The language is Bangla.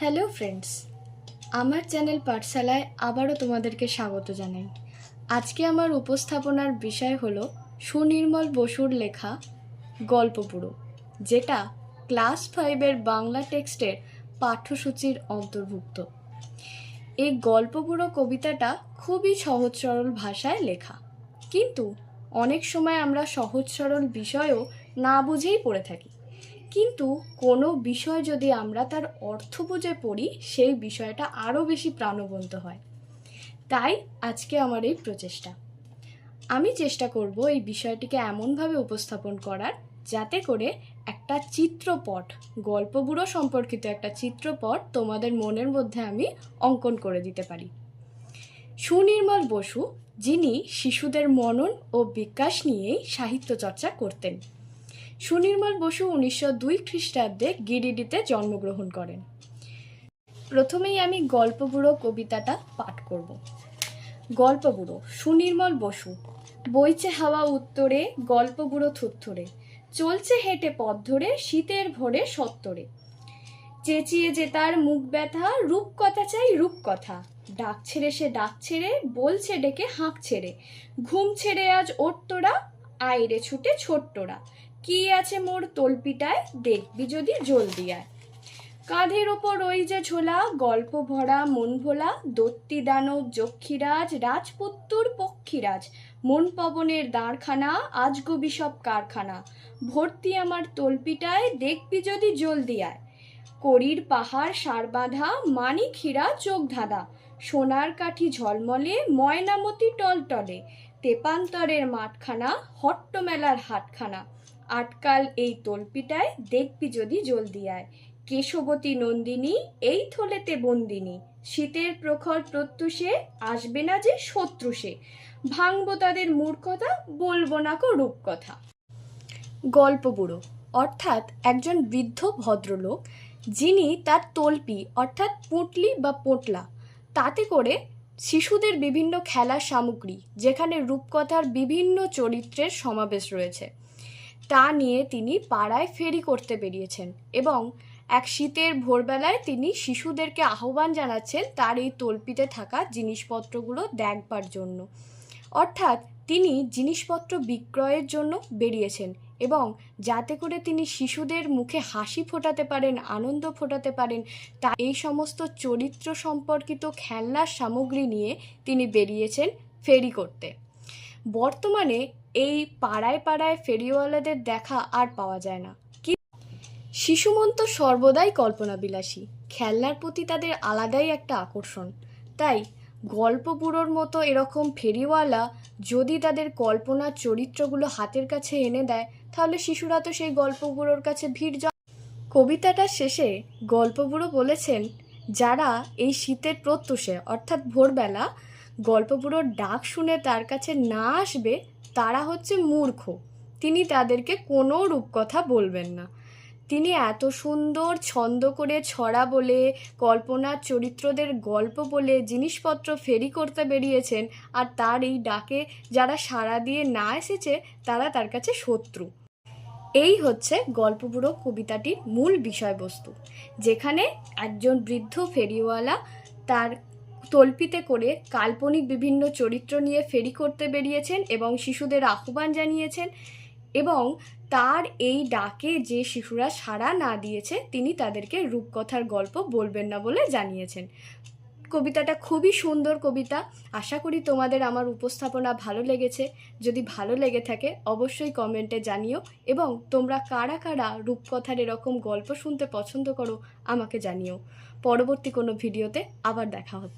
হ্যালো ফ্রেন্ডস আমার চ্যানেল পাঠশালায় আবারও তোমাদেরকে স্বাগত জানাই। আজকে আমার উপস্থাপনার বিষয় হলো সুনির্মল বসুর লেখা গল্পপুরো, যেটা ক্লাস ফাইভের বাংলা টেক্সটের পাঠ্যসূচির অন্তর্ভুক্ত। এই গল্পপুরো কবিতাটা খুবই সহজ সরল ভাষায় লেখা। কিন্তু অনেক সময় আমরা সহজ সরল বিষয়ও না বুঝেই পড়ে থাকি। কিন্তু কোনো বিষয় যদি আমরা তার অর্থ বুঝে পড়ি, সেই বিষয়টা আরও বেশি প্রাণবন্ত হয়। তাই আজকে আমার এই প্রচেষ্টা। আমি চেষ্টা করব এই বিষয়টিকে এমনভাবে উপস্থাপন করার যাতে করে একটা চিত্রপট গল্পগুলো সম্পর্কিত একটা চিত্রপট তোমাদের মনের মধ্যে আমি অঙ্কন করে দিতে পারি। সুনির্মল বসু, যিনি শিশুদের মনন ও বিকাশ নিয়েই সাহিত্য চর্চা করতেন। সুনির্মল বসু উনিশশো দুই খ্রিস্টাব্দে গিরিডিতে জন্মগ্রহণ করেন। প্রথমেই আমি গল্পগুড়ো কবিতাটা পাঠ করব। গল্পগুড়ো, সুনির্মল বসু, বইছে হাওয়া উত্তরে, গল্পগুড়ো থুত্থরে, চলছে হেঁটে পথ ধরে, শীতের ভোরে সত্তরে। চেঁচিয়ে যে তার মুখ ব্যথা রূপকথা চাই রূপকথা ডাক ছেড়ে সে ডাক ছেড়ে বলছে ডেকে হাঁক ছেড়ে ঘুম ছেড়ে আজ ওট্টরা আইরে ছুটে ছোট্টরা। কি আছে মোর তলপিটায়? দেখবি যদি জলদি আয়। কাঁধের ওপর ওই যে ঝোলা গল্প ভরা, মন ভোলা, দত্তি দানব, যক্ষীরাজ, রাজপুত্তুর পক্ষীরাজ, মন পবনের দাঁড়খানা আজগবি সব কারখানা। ভর্তি আমার তলপিটায়, দেখবি যদি জলদি আয়। করির পাহাড়, সার বাঁধা, মানিক, হীরা, চোখ ধাঁধা। সোনার কাঠি ঝলমলে, ময়নামতি টলটলে। তেপান্তরের মাঠখানা, হট্টমেলার হাটখানা। আটকাল এই তলপিটায়, দেখবি যদি জলদি আয়। কেশবতী নন্দিনী, এই থলেতে বন্দিনী। শীতের প্রখর প্রত্যুষে, আসবে না যে শত্রু সে ভাঙবো তাদের মূর্খতা, বলব না কো রূপকথা। গল্প বুড়ো, অর্থাৎ একজন বৃদ্ধ ভদ্রলোক, যিনি তার তলপি, অর্থাৎ পুটলি বা পোটলা। তাতে করে শিশুদের বিভিন্ন খেলার সামগ্রী, যেখানে রূপকথার বিভিন্ন চরিত্রের সমাবেশ রয়েছে। তা নিয়ে তিনি পাড়ায় ফেরি করতে বেরিয়েছেন এবং এক শীতের ভোরবেলায় তিনি শিশুদেরকে আহ্বান জানাচ্ছেন তার এই তল্পিতে থাকা জিনিসপত্রগুলো দেখবার জন্য। অর্থাৎ তিনি জিনিসপত্র বিক্রয়ের জন্য বেরিয়েছেন এবং যাতে করে তিনি শিশুদের মুখে হাসি ফোটাতে পারেন, আনন্দ ফোটাতে পারেন, তা এই সমস্ত চরিত্র সম্পর্কিত খেলনার সামগ্রী নিয়ে তিনি বেরিয়েছেন ফেরি করতে। বর্তমানে এই পাড়ায় পাড়ায় ফেরিওয়ালাদের দেখা আর পাওয়া যায় না। কি শিশুমন তো সর্বদাই কল্পনাবিলাসী। খেলনার প্রতি তাদের আলাদাই একটা আকর্ষণ। তাই গল্প বুড়োর মতো এরকম ফেরিওয়ালা যদি তাদের কল্পনার চরিত্রগুলো হাতের কাছে এনে দেয়, তাহলে শিশুরা তো সেই গল্পগুলোর কাছে ভিড় জ। কবিতাটার শেষে গল্পবুড়ো বলেছেন, যারা এই শীতের প্রত্যুষে, অর্থাৎ ভোরবেলা গল্পবুড়োর ডাক শুনে তার কাছে না আসবে তারা হচ্ছে মূর্খ। তিনি তাদেরকে কোনো রূপকথা বলবেন না। তিনি এত সুন্দর ছন্দ করে ছড়া বলে, কল্পনার চরিত্রদের গল্প বলে জিনিসপত্র ফেরি করতে বেরিয়েছেন আর তার এই ডাকে যারা সাড়া দিয়ে না এসেছে, তারা তার কাছে শত্রু। এই হচ্ছে গল্পপুরো কবিতাটির মূল বিষয়বস্তু, যেখানে একজন বৃদ্ধ ফেরিওয়ালা তার তল্পিতে করে কাল্পনিক বিভিন্ন চরিত্র নিয়ে ফেরি করতে বেরিয়েছেন এবং শিশুদের আহ্বান জানিয়েছেন এবং তার এই ডাকে যে শিশুরা সাড়া না দিয়েছে, তিনি তাদেরকে রূপকথার গল্প বলবেন না বলে জানিয়েছেন। কবিতাটা খুবই সুন্দর কবিতা। আশা করি তোমাদের আমার উপস্থাপনা ভালো লেগেছে। যদি ভালো লেগে থাকে, অবশ্যই কমেন্টে জানিও এবং তোমরা কারা কারা রূপকথার এরকম গল্প শুনতে পছন্দ করো, আমাকে জানিও। পরবর্তী কোনো ভিডিওতে আবার দেখা হচ্ছে।